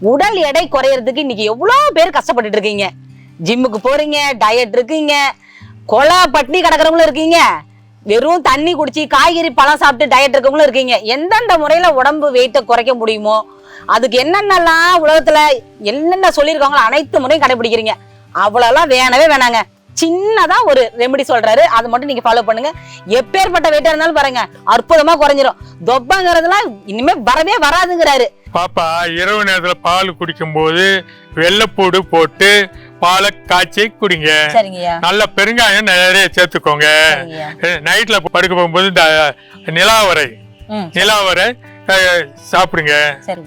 உடல் எடை குறையறதுக்கு இன்னைக்கு எவ்வளோ பேர் கஷ்டப்பட்டுட்டு இருக்கீங்க? ஜிம்முக்கு போறீங்க டயட் இருக்கீங்க கொலை பட்னி கிடக்குறவங்களும் இருக்கீங்க. வெறும் தண்ணி குடிச்சு காய்கறி பழம் சாப்பிட்டு டயட் இருக்கவங்களும் இருக்கீங்க. எந்தெந்த முறையில உடம்பு வெயிட்டை குறைக்க முடியுமோ அதுக்கு என்னென்னலாம் உலகத்துல என்னென்ன சொல்லியிருக்காங்களோ அனைத்து முறையும் கடைபிடிக்கிறீங்க. அவ்வளோலாம் வேணவே வேணாங்க. சின்னதா ஒரு ரெமெடி சொல்றாரு. அதை மட்டும் நீங்க ஃபாலோ பண்ணுங்க. எப்பேற்பட்ட வெயிட்டா இருந்தாலும் பாருங்க அற்புதமா குறைஞ்சிரும். தொப்பங்கிறதுலாம் இனிமே வரவே வராதுங்கிறாரு. பாப்பா இரவு நேரத்துல பால் குடிக்கும்போது வெள்ளைப்பூடு போட்டு பாலை காய்ச்சி குடிங்க. நல்ல பெருங்காயம் நிறைய சேர்த்துக்கோங்க. நைட்ல படுக்க போகும்போது இந்த நிலாவரை நிலாவரை சாப்பிடுங்க.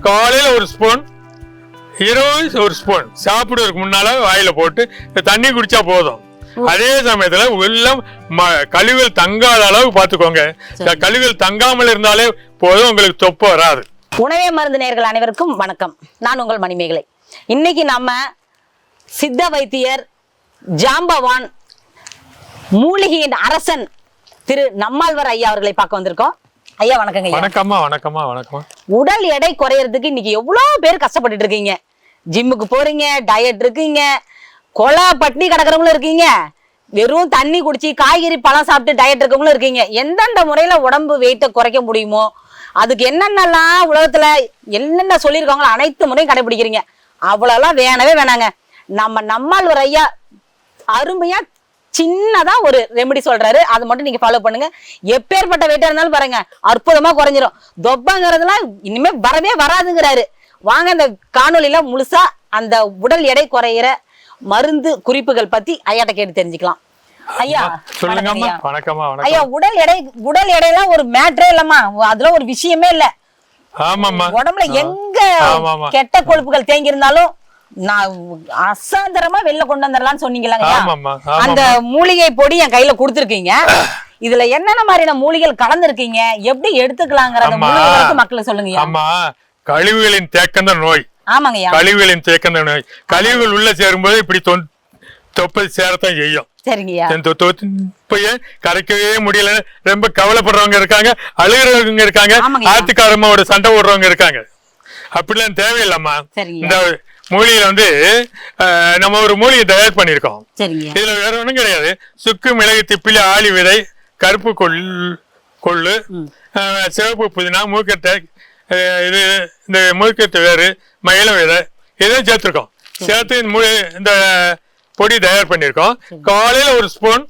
காலையில ஒரு ஸ்பூன் இரவு ஒரு ஸ்பூன் சாப்பிடுறதுக்கு முன்னால வாயில போட்டு தண்ணி குடிச்சா போதும். அதே சமயத்துல உள்ளம் கழிவுகள் தங்காத அளவு பார்த்துக்கோங்க. இந்த கழிவுகள் தங்காமல் இருந்தாலே போதும் உங்களுக்கு தொப்பு வராது. உணவே மருந்து நேயர்கள் அனைவருக்கும் வணக்கம். நான் உங்கள் மணிமேகலை. இன்னைக்கு நம்ம சித்த வைத்தியர் ஜாம்பவான் மூலிகையின் அரசன் திரு நம்மாழ்வார் ஐயா அவர்களை பார்க்க வந்திருக்கோம். ஐயா வணக்கங்க வணக்கம்மா வணக்கம்மா வணக்கம்மா. உடல் எடை குறையறதுக்கு இன்னைக்கு எவ்வளோ பேர் கஷ்டப்பட்டுட்டு இருக்கீங்க. ஜிம்முக்கு போறீங்க டயட் இருக்கீங்க. கொலை பட்னி கிடக்குறவங்களும் இருக்கீங்க. வெறும் தண்ணி குடிச்சு காய்கறி பழம் சாப்பிட்டு டயட் இருக்கவங்களும் இருக்கீங்க. எந்தெந்த முறையில உடம்பு வெயிட்டை குறைக்க முடியுமோ அதுக்கு என்னென்னலாம் உலகத்துல என்னென்ன சொல்லியிருக்காங்களோ அனைத்து முறையும் கடைபிடிக்கிறீங்க. அவ்வளோலாம் வேணவே வேணாங்க. நம்ம நம்மாழ்வார் ஐயா அருமையா சின்னதா ஒரு ரெமெடி சொல்றாரு. அதை மட்டும் நீங்க ஃபாலோ பண்ணுங்க. எப்பேற்பட்ட வெயிட்டா இருந்தாலும் பாருங்க அற்புதமா குறைஞ்சிரும். தொப்பங்கிறதுலாம் இனிமே வரவே வராதுங்கிறாரு. வாங்க இந்த காணொலியில முழுசா அந்த உடல் எடை குறையிற மருந்து குறிப்புகள் பத்தி ஐயாட்ட கேட்டு தெரிஞ்சுக்கலாம். ஐயா சொல்லுங்கம்மா வணக்கம் ஐயா. உடல் எடை உடல் எடையெல்லாம் ஒரு மேட்ரே இல்லம்மா. அதுல ஒரு விஷயமே இல்ல. உடம்புல எங்க. கெட்ட கொழுப்புகள் தேங்கி இருந்தாலும் நான் அசாந்தரமா வெளில கொண்டு வந்துடலாம்னு சொன்னீங்களாங்க அந்த மூலிகை பொடி என் கையில கொடுத்துருக்கீங்க. இதுல என்னென்ன மாதிரியான மூலிகைகள் கலந்துருக்கீங்க? எப்படி எடுத்துக்கலாங்கிற மக்களை சொல்லுங்க ஆமா கழிவுகளின் தேக்கம் தான் நோய். ஆமாங்கய்யா. கழிவுகளின் தேக்கம் நோய் கழிவுகள் உள்ள சேரும்போது இப்படி தொன் தொப்பை சேரத்தான் செய்யும். சரிங்கய்யா. இந்த தொப்பைய கரைக்கவே முடியல. ரொம்ப கவலைப்படுறவங்க இருக்காங்க அழுகிறவங்க இருக்காங்க ஆமாங்கய்யா. ஆத்துக்காரம்மாவோட சண்டை போடுறவங்க இருக்காங்க. அப்படிலாம் தேவையில்லம்மா. இந்த மூலிகையில வந்து நம்ம ஒரு மூலிகை தயார் பண்ணியிருக்கோம். சரிங்க இதுல வேற ஒண்ணும் கிடையாது. சுக்கு மிளகு திப்பிலி ஆளி விதை கருப்பு கொள் கொள்ளு சிவப்பு புதினா மூக்கட்டை இது இந்த மூக்கட்டு வேறு மயில விதை இதையும் சேர்த்துருக்கோம். சேர்த்து மூலி இந்த பொடி தயார் பண்ணியிருக்கோம். காலையில ஒரு ஸ்பூன்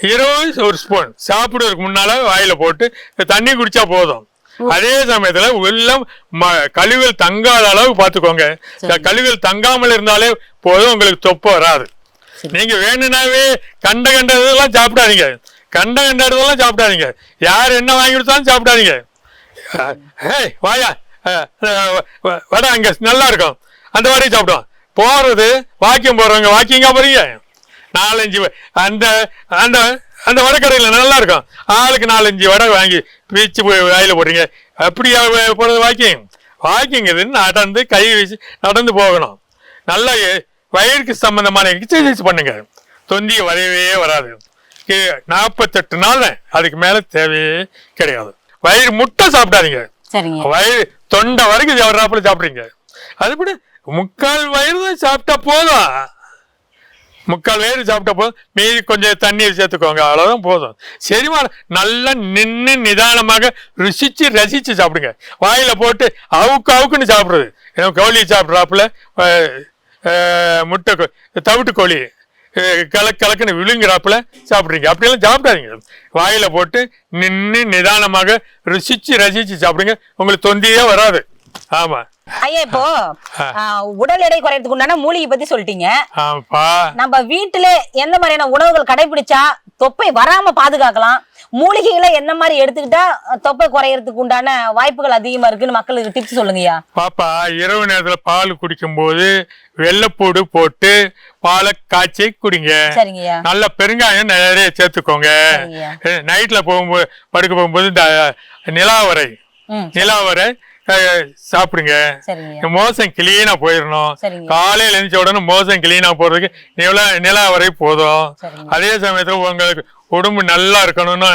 இரவு ஒரு ஸ்பூன். சாப்பிடுறதுக்கு முன்னால வாயில போட்டு தண்ணி குடிச்சா போதும். அதே சமயத்துல உள்ளம் ம- கழிவுகள் தங்காத அளவு பார்த்துக்கோங்க. கழிவுகள் தங்காமல் இருந்தாலே போதும் உங்களுக்கு தொப்பு வராது. நீங்க வேணும்னாவே கண்ட கண்ட இதெல்லாம் சாப்பிடாதீங்க. கண்ட கண்ட இதெல்லாம் சாப்பிடாதீங்க. யார் என்ன வாங்கி கொடுத்தாலும் சாப்பிடாதீங்க. ஏய் வாயா. வ- வடை அங்கே நல்லா இருக்கும் அந்த வடையை சாப்பிடுவோம். போகிறது வாக்கிங் போகிறவங்க வாக்கிங்காக போகிறீங்க நாலஞ்சு அந்த அந்த அந்த வடைக்கடையில் நல்லா இருக்கும் ஆளுக்கு நாலஞ்சு வடை வாங்கி பீச்சு போய் வாயில் போடுறீங்க. அப்படியா போகிறது வாக்கிங் வாக்கிங் இது நடந்து கை வீசி நடந்து போகணும். நல்லா எ- வயிறுக்கு சம்பந்தமான எக்ஸசைஸ் பண்ணுங்க. தொந்தி வரையவே வராது. நாற்பத்தெட்டு நாள் அதுக்கு மேலே தேவையே கிடையாது. வயிறு முட்டை சாப்பிடாதீங்க. வயிறு தொண்டை வரைக்கும் வர்றாப்புல சாப்பிடுறீங்க. அது கூட முக்கால் வயிறு தான் சாப்பிட்டா போதும். முக்கால் வயிறு சாப்பிட்டா போதும். மீதி கொஞ்சம் தண்ணீர் சேர்த்துக்கோங்க. அவ்வளவுதான் போதும். செரிமானம் நல்லா நின்று நிதானமாக ருசிச்சு ரசிச்சு சாப்பிடுங்க. வாயில போட்டு அவுக்கு அவுக்குன்னு சாப்பிடுறது. ஏன்னா கோழி சாப்பிட்றாப்புல முட்டை தவிட்டு கோழி அஹ், கலக்குன்னு விழுங்குறாப்புல சாப்பிட்றீங்க. அப்படியெல்லாம் சாப்பிடாதீங்க. வாயில போட்டு நின்று நிதானமாக ருசிச்சு ரசிச்சு சாப்பிடுங்க. உங்களுக்கு தொந்தியே வராது. ஆமா. ஐயா இப்போ உடல் எடை குறையறதுக்கு உண்டான மூலிகை பத்தி சொல்லிட்டீங்க. நம்ம வீட்டுல எந்த மாதிரியான உணவுகள் கடைபிடிச்சா தொப்பை வராம பாதுகாக்கலாம்? மூலிகைகளை என்ன மாதிரி எடுத்துக்கிட்டா தொப்பை குறையறதுக்கு உண்டான வாய்ப்புகள் அதிகமா இருக்குன்னு மக்களுக்கு டிப்ஸ் சொல்லுங்கய்யா. பாப்பா இரவு நேரத்துல பால் குடிக்கும்போது வெள்ளைப்பூடு போட்டு பாலை காய்ச்சி குடிங்க நல்ல பெருங்காயம் நிறைய சேர்த்துக்கோங்க. நைட்ல போகும்போது படுக்க போகும்போது இந்த நிலாவரை. நிலாவரை சாப்பிடுங்க. மோசம் கிளீனா போயிடணும். காலையில எழுந்த உடனே மோசம் கிளீனா போறதுக்கு நிலா நிலாவரை போதும். சரிங்க. அதே சமயத்துல உங்களுக்கு உடம்பு நல்லா இருக்கணும்னு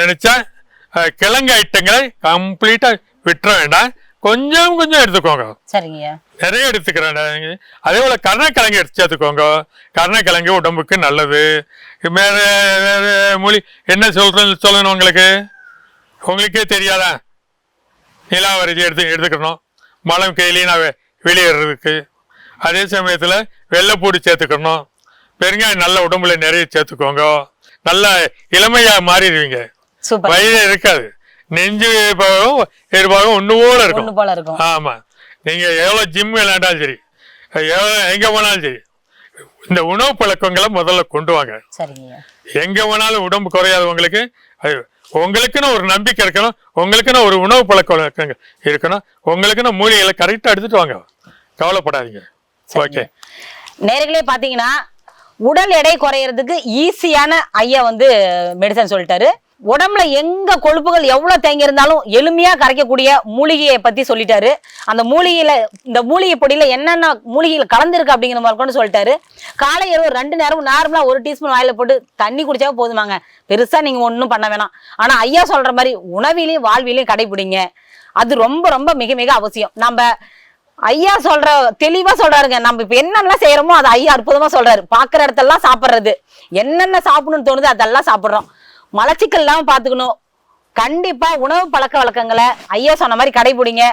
நினைச்சா கிழங்கு ஐட்டங்களை கம்ப்ளீட்டா விட்டுற வேண்டாம். கொஞ்சம் கொஞ்சம் எடுத்துக்கோங்க. நிறைய எடுத்துக்கிறேன். அதே போல கருணக்கிழங்கு எடுத்து சேர்த்துக்கோங்க. கருணக்கிழங்கு உடம்புக்கு நல்லது. வேற மொழி என்ன சொல்றது சொல்லணும் உங்களுக்கு? உங்களுக்கே தெரியாதா? நிலாவரிசி எடுத்து எடுத்துக்கணும். மலம் கையிலையும் வெ- வெளியேறதுக்கு. அதே சமயத்தில் வெள்ளைப்பூடி சேர்த்துக்கணும். பெருங்காயம் நல்ல உடம்புல நிறைய சேர்த்துக்கோங்க. நல்ல இளமையா மாறிடுவீங்க. வயது இருக்காது. நெஞ்சு பாகம் எதிர்பாகம் ஒன்று போல இருக்கும். ஒண்ணு போல இருக்கும். ஆமா. நீங்க எவ்வளவு ஜிம் விளையாண்டாலும் சரி எவ்வளவு எங்க போனாலும் சரி இந்த உணவு பழக்கங்களை முதல்ல கொண்டு வாங்க. எங்க போனாலும் உடம்பு குறையாதவங்களுக்கு உங்களுக்குன்னு ஒரு நம்பிக்கை இருக்கணும். உங்களுக்குன்னு ஒரு உணவு பழக்க வழக்கங்கள் இருக்கணும். உங்களுக்குன்னு மூலிகைகளை கரெக்டாக எடுத்துட்டு வாங்க. கவலைப்படாதீங்க. ஓகே நேர்களே பாத்தீங்கன்னா உடல் எடை குறையறதுக்கு ஈஸியான ஐயா வந்து மெடிசன் சொல்லிட்டாரு. உடம்புல எங்க கொழுப்புகள் எவ்வளவு தேங்கி இருந்தாலும் எளிமையா கரைக்கக்கூடிய மூலிகையை பத்தி சொல்லிட்டாரு. அந்த மூலிகையில இந்த மூலிகை பொடியில என்னென்ன மூலிகையில் கலந்துருக்கு அப்படிங்கிற மாதிரி கொண்டு சொல்லிட்டாரு. காலை இரவு ரெண்டு நேரமும் நார்மலா ஒரு டீஸ்பூன் வாயில போட்டு தண்ணி குடிச்சா போதுமாங்க. பெருசா நீங்க ஒன்றும் பண்ண வேணாம். ஆனா ஐயா சொல்ற மாதிரி உணவிலையும் வாழ்விலையும் கடைபிடிங்க. அது ரொம்ப ரொம்ப மிக மிக அவசியம். நம்ம ஐயா சொல்ற தெளிவா சொல்றாருங்க. நம்ம இப்ப என்னென்ன செய்யறோமோ அது ஐயா அற்புதமா சொல்றாரு. பாக்குற இடத்தெல்லாம் சாப்பிடுறது. என்னென்ன சாப்பிடணும்னு தோணுது அதெல்லாம் சாப்பிடுறோம். மலச்சிக்கல் இல்லாம பாத்துக்கணும் கண்டிப்பா உணவு பழக்க வழக்கங்களை ஐயா சொன்ன மாதிரி கடைபிடிங்க.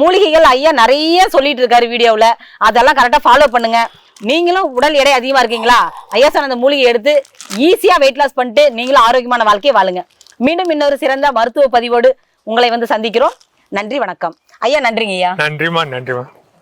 மூலிகைகள் ஐயா நிறைய சொல்லிட்டு இருக்காரு வீடியோவில். அதெல்லாம் கரெக்டா ஃபாலோ பண்ணுங்க. நீங்களும் உடல் எடை அதிகமா இருக்கீங்களா? ஐயா சொன்ன அந்த மூலிகை எடுத்து ஈஸியா வெயிட் லாஸ் பண்ணிட்டு நீங்களும் ஆரோக்கியமான வாழ்க்கையை வாழுங்க. மீண்டும் இன்னொரு சிறந்த மருத்துவ பதிவோடு உங்களை வந்து சந்திக்கிறோம். நன்றி வணக்கம். ஐயா நன்றிங்க ஐயா நன்றிமா நன்றிமா